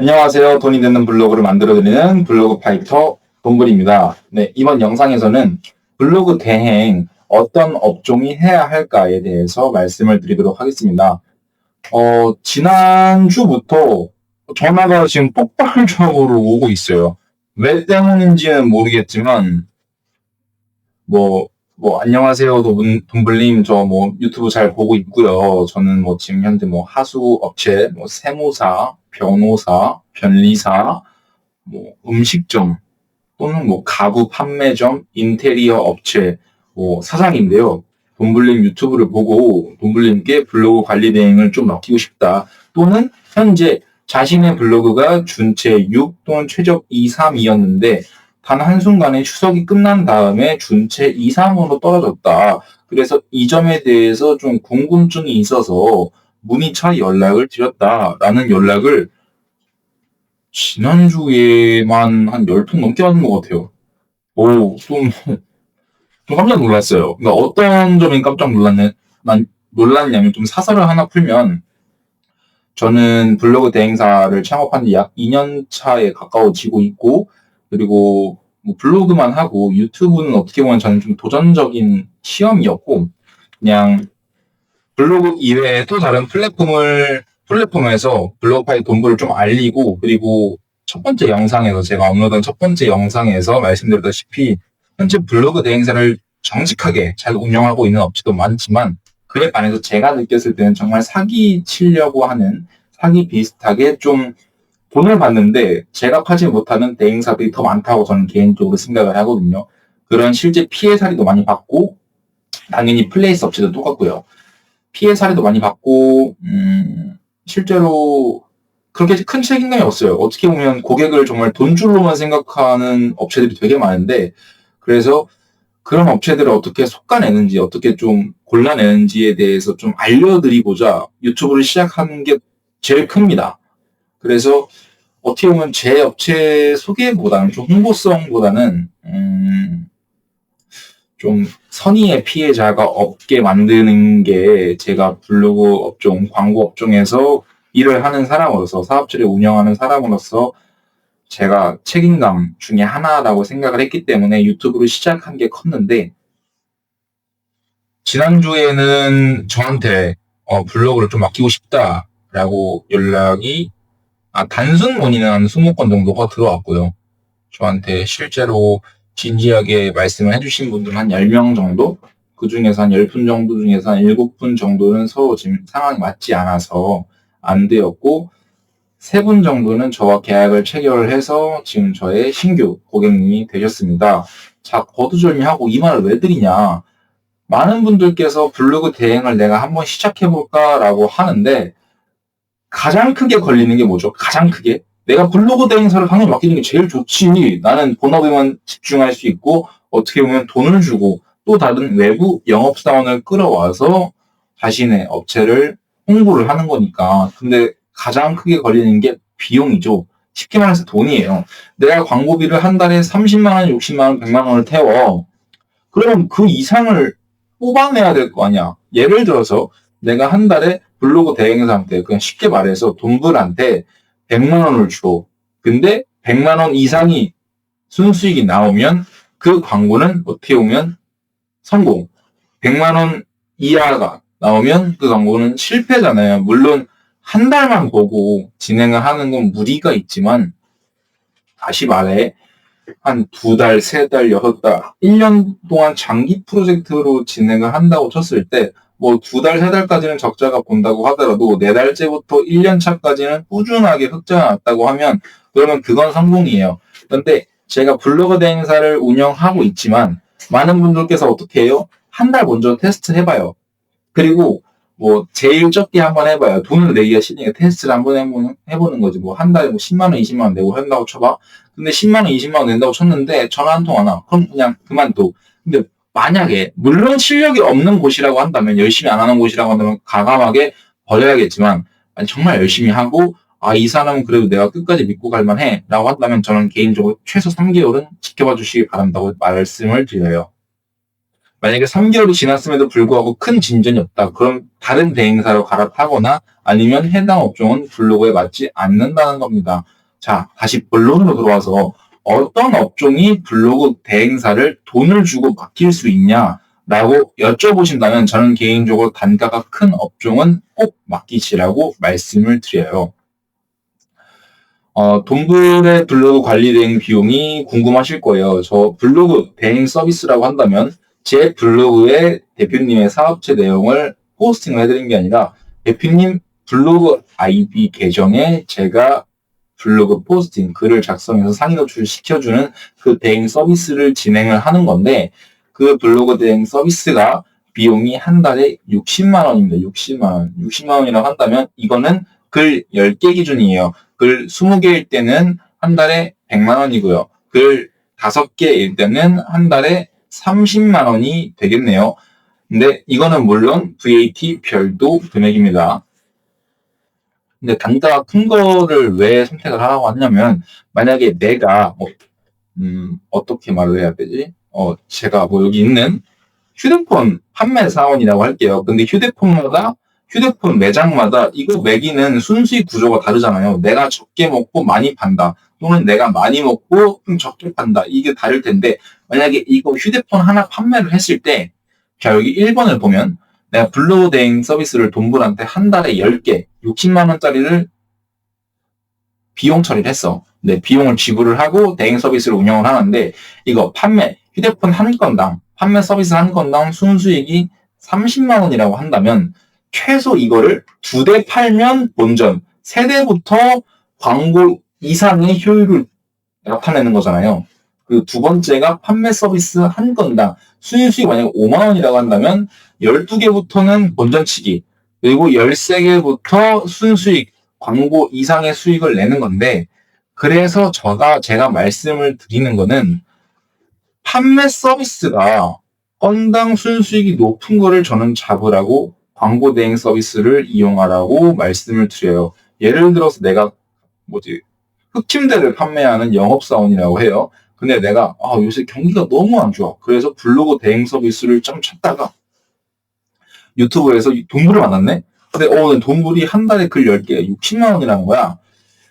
안녕하세요. 돈이 되는 블로그를 만들어드리는 블로그 파이터 돈블입니다. 네, 이번 영상에서는 블로그 대행 어떤 업종이 해야 할까에 대해서 말씀을 드리도록 하겠습니다. 어, 지난주부터 전화가 지금 폭발적으로 오고 있어요. 왜 때문인지는 모르겠지만, 뭐, 뭐, 안녕하세요, 돈, 돈블님. 저 뭐 유튜브 잘 보고 있고요. 저는 뭐 지금 현재 뭐 하수 업체, 뭐 세무사, 변호사, 변리사, 뭐 음식점, 또는 뭐 가구 판매점, 인테리어 업체, 뭐 사장인데요. 돈블림 유튜브를 보고 돈블림께 블로그 관리 대행을 좀 맡기고 싶다. 또는 현재 자신의 블로그가 준체 6 또는 최적 2, 3이었는데 단 한순간에 추석이 끝난 다음에 준체 2, 3으로 떨어졌다. 그래서 이 점에 대해서 좀 궁금증이 있어서 문의차 연락을 드렸다라는 연락을 지난주에만 한 10통 넘게 받은 것 같아요. 오, 좀, 좀 깜짝 놀랐어요. 그러니까 어떤 점이 깜짝 놀랐냐, 난 놀랐냐면 좀 사설을 하나 풀면 저는 블로그 대행사를 창업한 지 약 2년 차에 가까워지고 있고 그리고 뭐 블로그만 하고 유튜브는 어떻게 보면 저는 좀 도전적인 시험이었고 그냥 블로그 이외에 또 다른 플랫폼을 플랫폼에서 블로그파이 돈부를 좀 알리고 그리고 첫 번째 영상에서 제가 업로드한 첫 번째 영상에서 말씀드렸다시피 현재 블로그 대행사를 정직하게 잘 운영하고 있는 업체도 많지만 그에 반해서 제가 느꼈을 때는 정말 사기 치려고 하는 사기 비슷하게 좀 돈을 받는데 제각하지 못하는 대행사들이 더 많다고 저는 개인적으로 생각을 하거든요. 그런 실제 피해 사례도 많이 받고 당연히 플레이스 업체도 똑같고요. 피해 사례도 많이 받고 음, 실제로 그렇게 큰 책임감이 없어요. 어떻게 보면 고객을 정말 돈줄로만 생각하는 업체들이 되게 많은데 그래서 그런 업체들을 어떻게 속아내는지 어떻게 좀 골라내는지에 대해서 좀 알려드리고자 유튜브를 시작하는 게 제일 큽니다. 그래서 어떻게 보면 제 업체 소개보다는 좀 홍보성보다는 음, 좀 선의의 피해자가 없게 만드는 게 제가 블로그 업종, 광고 업종에서 일을 하는 사람으로서 사업체를 운영하는 사람으로서 제가 책임감 중에 하나라고 생각을 했기 때문에 유튜브를 시작한 게 컸는데 지난주에는 저한테 어, 블로그를 좀 맡기고 싶다라고 연락이 아, 단순 문의는 한 20건 정도가 들어왔고요. 저한테 실제로 진지하게 말씀을 해주신 분들 한 10명 정도? 그 중에서 한 10분 정도 중에서 한 7분 정도는 서로 지금 상황이 맞지 않아서 안 되었고, 3분 정도는 저와 계약을 체결을 해서 지금 저의 신규 고객님이 되셨습니다. 자, 거두절미하고 이 말을 왜 드리냐. 많은 분들께서 블로그 대행을 내가 한번 시작해볼까라고 하는데, 가장 크게 걸리는 게 뭐죠? 가장 크게? 내가 블로그 대행사를 당연히 맡기는 게 제일 좋지. 나는 본업에만 집중할 수 있고, 어떻게 보면 돈을 주고, 또 다른 외부 영업사원을 끌어와서 자신의 업체를 홍보를 하는 거니까. 근데 가장 크게 걸리는 게 비용이죠. 쉽게 말해서 돈이에요. 내가 광고비를 한 달에 30만 원, 60만 원, 100만 원을 태워. 그러면 그 이상을 뽑아내야 될 거 아니야. 예를 들어서 내가 한 달에 블로그 대행사한테 그냥 쉽게 말해서 돈불한테 100만 원을 줘. 근데 100만 원 이상이 순수익이 나오면 그 광고는 어떻게 보면 성공. 100만 원 이하가 나오면 그 광고는 실패잖아요. 물론 한 달만 보고 진행을 하는 건 무리가 있지만 다시 말해 한 두 달, 세 달, 여섯 달, 1년 동안 장기 프로젝트로 진행을 한다고 쳤을 때 뭐 두 달, 세 달까지는 적자가 본다고 하더라도 네 달째부터 1년 차까지는 꾸준하게 흑자가 났다고 하면 그러면 그건 성공이에요. 그런데 제가 블로그 대행사를 운영하고 있지만 많은 분들께서 어떻게 해요? 한 달 먼저 테스트 해봐요. 그리고 뭐 제일 적게 한번 해봐요. 돈을 내기가 싫으니까 테스트를 한번 해보는, 해보는 거지. 뭐 한 달에 뭐 10만 원, 20만 원 내고 한다고 쳐봐. 근데 10만 원, 20만 원 낸다고 쳤는데 전화 한 통 안 와. 그럼 그냥 그만둬. 근데 만약에 물론 실력이 없는 곳이라고 한다면 열심히 안 하는 곳이라고 한다면 가감하게 버려야겠지만 아니, 정말 열심히 하고 아 이 사람은 그래도 내가 끝까지 믿고 갈만해 라고 한다면 저는 개인적으로 최소 3개월은 지켜봐 주시기 바란다고 말씀을 드려요. 만약에 3개월이 지났음에도 불구하고 큰 진전이 없다. 그럼 다른 대행사로 갈아타거나 아니면 해당 업종은 블로그에 맞지 않는다는 겁니다. 자, 다시 본론으로 들어와서 어떤 업종이 블로그 대행사를 돈을 주고 맡길 수 있냐라고 여쭤보신다면 저는 개인적으로 단가가 큰 업종은 꼭 맡기시라고 말씀을 드려요. 어, 돈불의 블로그 관리 대행 비용이 궁금하실 거예요. 저 블로그 대행 서비스라고 한다면 제 블로그에 대표님의 사업체 내용을 포스팅을 해드린 게 아니라 대표님 블로그 아이디 계정에 제가 블로그 포스팅 글을 작성해서 상위 노출 시켜주는 그 대행 서비스를 진행을 하는 건데 그 블로그 대행 서비스가 비용이 한 달에 60만 원입니다. 60만 원. 60만 원이라고 한다면 이거는 글 10개 기준이에요. 글 20개일 때는 한 달에 100만 원이고요. 글 5개일 때는 한 달에 30만 원이 되겠네요. 근데 이거는 물론 VAT 별도 금액입니다. 근데 단가가 큰 거를 왜 선택을 하라고 하냐면 만약에 내가 뭐, 음, 어떻게 말을 해야 되지? 어, 제가 뭐 여기 있는 휴대폰 판매 사원이라고 할게요. 근데 휴대폰마다 휴대폰 매장마다 이거 매기는 순수익 구조가 다르잖아요. 내가 적게 먹고 많이 판다. 또는 내가 많이 먹고 좀 적게 판다. 이게 다를 텐데 만약에 이거 휴대폰 하나 판매를 했을 때 자, 여기 1번을 보면 내가 블로그 대행 서비스를 동분한테 한 달에 10개, 60만 원짜리를 비용 처리를 했어. 네, 비용을 지불을 하고 대행 서비스를 운영을 하는데 이거 판매, 휴대폰 한 건당, 판매 서비스 한 건당 순수익이 30만 원이라고 한다면 최소 이거를 두 대 팔면 본전, 세 대부터 광고 이상의 효율을 나타내는 거잖아요. 그두 번째가 판매 서비스 한 건당 수익 만약에 5만 원이라고 한다면 12개부터는 본전치기 그리고 13개부터 순수익 광고 이상의 수익을 내는 건데 그래서 제가 제가 말씀을 드리는 거는 판매 서비스가 건당 순수익이 높은 거를 저는 잡으라고 광고 대행 서비스를 이용하라고 말씀을 드려요. 예를 들어서 내가 뭐지 흑침대를 판매하는 영업사원이라고 해요. 근데 내가 아, 요새 경기가 너무 안 좋아. 그래서 블로그 대행 서비스를 좀 찾다가 유튜브에서 돈불을 만났네? 근데 어, 돈불이 한 달에 글 10개 60만 원이라는 거야.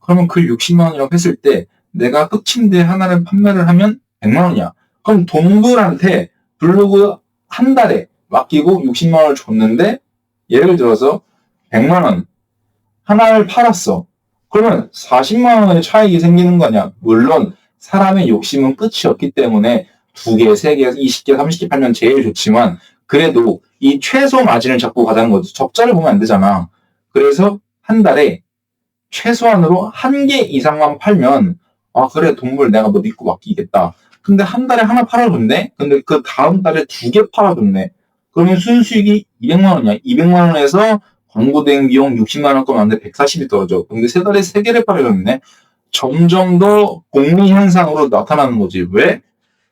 그러면 글 60만 원이라고 했을 때 내가 흑침대 하나를 판매를 하면 100만 원이야. 그럼 돈불한테 블로그 한 달에 맡기고 60만 원을 줬는데 예를 들어서 100만 원 하나를 팔았어. 그러면 40만 원의 차익이 생기는 거냐? 물론 사람의 욕심은 끝이 없기 때문에 두 개, 세 개, 20개, 30개 팔면 제일 좋지만 그래도 이 최소 마진을 잡고 가자는 거죠. 적자를 보면 안 되잖아. 그래서 한 달에 최소한으로 한 개 이상만 팔면 아 그래 돈벌 내가 뭐 믿고 맡기겠다. 근데 한 달에 하나 팔아줬네. 근데 그 다음 달에 두 개 팔아줬네. 그러면 순수익이 200만 원이야. 200만 원에서 광고 대행 비용 60만 원 거면 안 돼. 140이 떨어져. 근데 세 달에 세 개를 팔아줬네. 점점 더 복리 현상으로 나타나는 거지. 왜?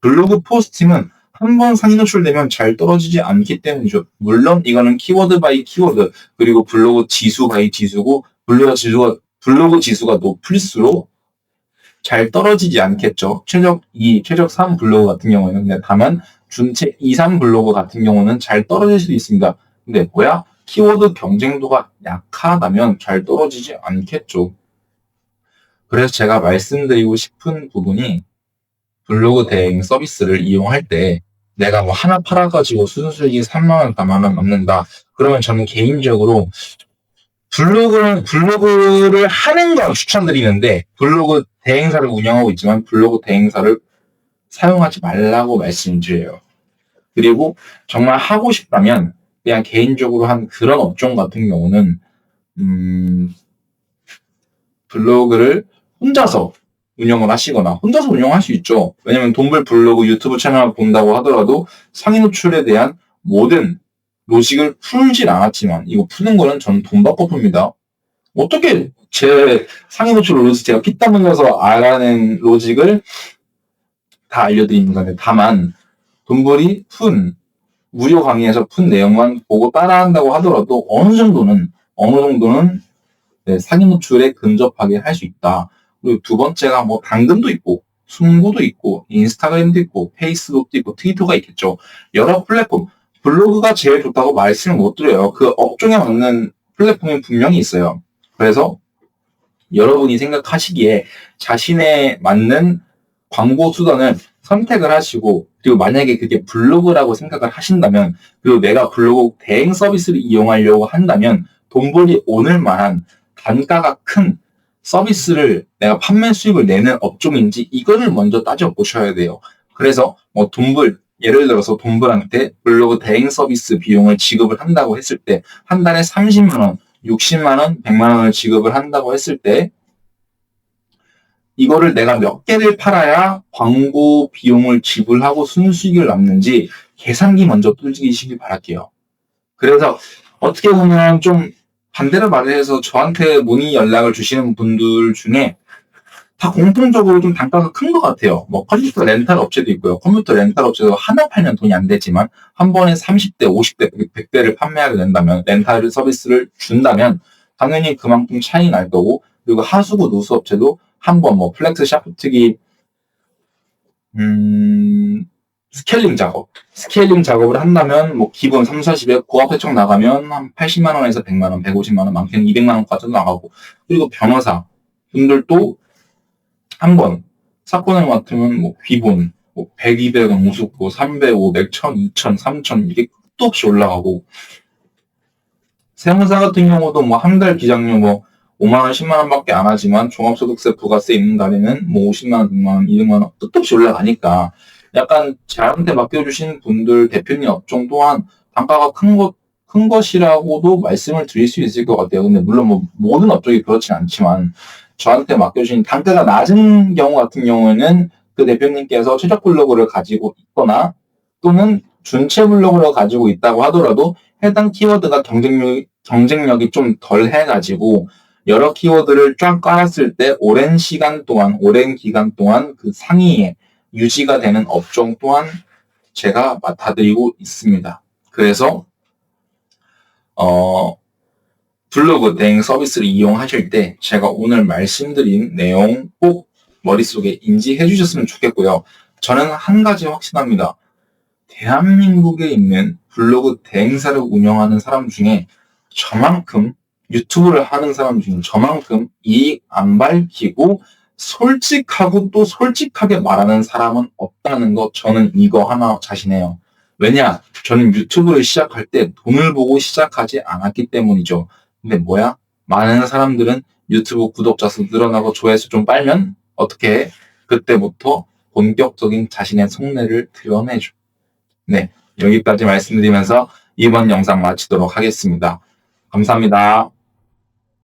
블로그 포스팅은 한 번 상위 노출되면 잘 떨어지지 않기 때문이죠. 물론 이거는 키워드 바이 키워드 그리고 블로그 지수 바이 지수고 블로그 지수가 블로그 지수가 높을수록 잘 떨어지지 않겠죠. 최적 2, 최적 3 블로그 같은 경우에는 근데 다만 준체 2, 3 블로그 같은 경우는 잘 떨어질 수도 있습니다. 근데 뭐야? 키워드 경쟁도가 약하다면 잘 떨어지지 않겠죠. 그래서 제가 말씀드리고 싶은 부분이 블로그 대행 서비스를 이용할 때 내가 뭐 하나 팔아가지고 순수익이 3만원, 4만원 넘는다. 그러면 저는 개인적으로 블로그를, 블로그를 하는 걸 추천드리는데 블로그 대행사를 운영하고 있지만 블로그 대행사를 사용하지 말라고 말씀드려요. 그리고 정말 하고 싶다면 그냥 개인적으로 한 그런 업종 같은 경우는 음, 블로그를 혼자서 운영을 하시거나 혼자서 운영할 수 있죠. 왜냐면 돈벌 블로그 유튜브 채널을 본다고 하더라도 상위 노출에 대한 모든 로직을 풀질 않았지만 이거 푸는 거는 저는 돈 받고 풉니다. 어떻게 제 상위 노출 로직 제가 피땀 흘려서 알아낸 로직을 다 알려드리는 건데 다만 돈벌이 푼 무료 강의에서 푼 내용만 보고 따라한다고 하더라도 어느 정도는 어느 정도는 네, 상위 노출에 근접하게 할 수 있다. 그리고 두 번째가 뭐 당근도 있고 순고도 있고 인스타그램도 있고 페이스북도 있고 트위터가 있겠죠. 여러 플랫폼 블로그가 제일 좋다고 말씀을 못 드려요. 그 업종에 맞는 플랫폼이 분명히 있어요. 그래서 여러분이 생각하시기에 자신에 맞는 광고 수단을 선택을 하시고 그리고 만약에 그게 블로그라고 생각을 하신다면 그리고 내가 블로그 대행 서비스를 이용하려고 한다면 돈벌이 오늘 만한 단가가 큰 서비스를 내가 판매 수익을 내는 업종인지 이거를 먼저 따져보셔야 돼요. 그래서 뭐 돈벌 예를 들어서 돈벌한테 블로그 대행 서비스 비용을 지급을 한다고 했을 때 한 달에 30만 원, 60만 원, 100만 원을 지급을 한다고 했을 때 이거를 내가 몇 개를 팔아야 광고 비용을 지불하고 순수익을 남는지 계산기 먼저 뚫리시길 바랄게요. 그래서 어떻게 보면 좀 반대로 말을 해서 저한테 문의 연락을 주시는 분들 중에 다 공통적으로 좀 단가가 큰 것 같아요. 뭐 컴퓨터 렌탈 업체도 있고요. 컴퓨터 렌탈 업체도 하나 팔면 돈이 안 되지만 한 번에 30대, 50대, 100대를 판매하게 된다면 렌탈 서비스를 준다면 당연히 그만큼 차이 날 거고 그리고 하수구 누수 업체도 한 번 뭐 플렉스 샤프트기 음 스케일링 작업. 스케일링 작업을 한다면 뭐 기본 3, 40에 고압 회청 나가면 한 80만 원에서 100만 원, 150만 원, 많게는 200만 원까지도 나가고. 그리고 변호사. 분들도 한 번 사건을 맡으면 뭐 기본 뭐 100, 200원 우습고 300, 500, 1000, 2000, 3000 이게 끝도 없이 올라가고. 세무사 같은 경우도 뭐 한 달 기장료 뭐 5만 원, 10만 원밖에 안 하지만 종합소득세, 부가세 있는 달에는 뭐 50만 원, 100만 원, 200만 원 끝도 없이 올라가니까 약간 저한테 맡겨주신 분들 대표님 업종 또한 단가가 큰 것, 큰 것이라고도 말씀을 드릴 수 있을 것 같아요. 근데 물론 뭐 모든 업종이 그렇진 않지만 저한테 맡겨주신 단가가 낮은 경우 같은 경우에는 그 대표님께서 최적 블로그를 가지고 있거나 또는 준체 블로그를 가지고 있다고 하더라도 해당 키워드가 경쟁력, 경쟁력이 좀 덜 해가지고 여러 키워드를 쫙 깔았을 때 오랜 시간 동안, 오랜 기간 동안 그 상위에 유지가 되는 업종 또한 제가 맡아드리고 있습니다. 그래서, 어, 블로그 대행 서비스를 이용하실 때 제가 오늘 말씀드린 내용 꼭 머릿속에 인지해 주셨으면 좋겠고요. 저는 한 가지 확신합니다. 대한민국에 있는 블로그 대행사를 운영하는 사람 중에 저만큼 유튜브를 하는 사람 중에 저만큼 이익 안 밝히고 솔직하고 또 솔직하게 말하는 사람은 없다는 거 저는 이거 하나 자신해요. 왜냐? 저는 유튜브를 시작할 때 돈을 보고 시작하지 않았기 때문이죠. 근데 뭐야? 많은 사람들은 유튜브 구독자 수 늘어나고 조회수 좀 빨면 어떻게 해? 그때부터 본격적인 자신의 속내를 드러내죠. 네. 여기까지 말씀드리면서 이번 영상 마치도록 하겠습니다. 감사합니다.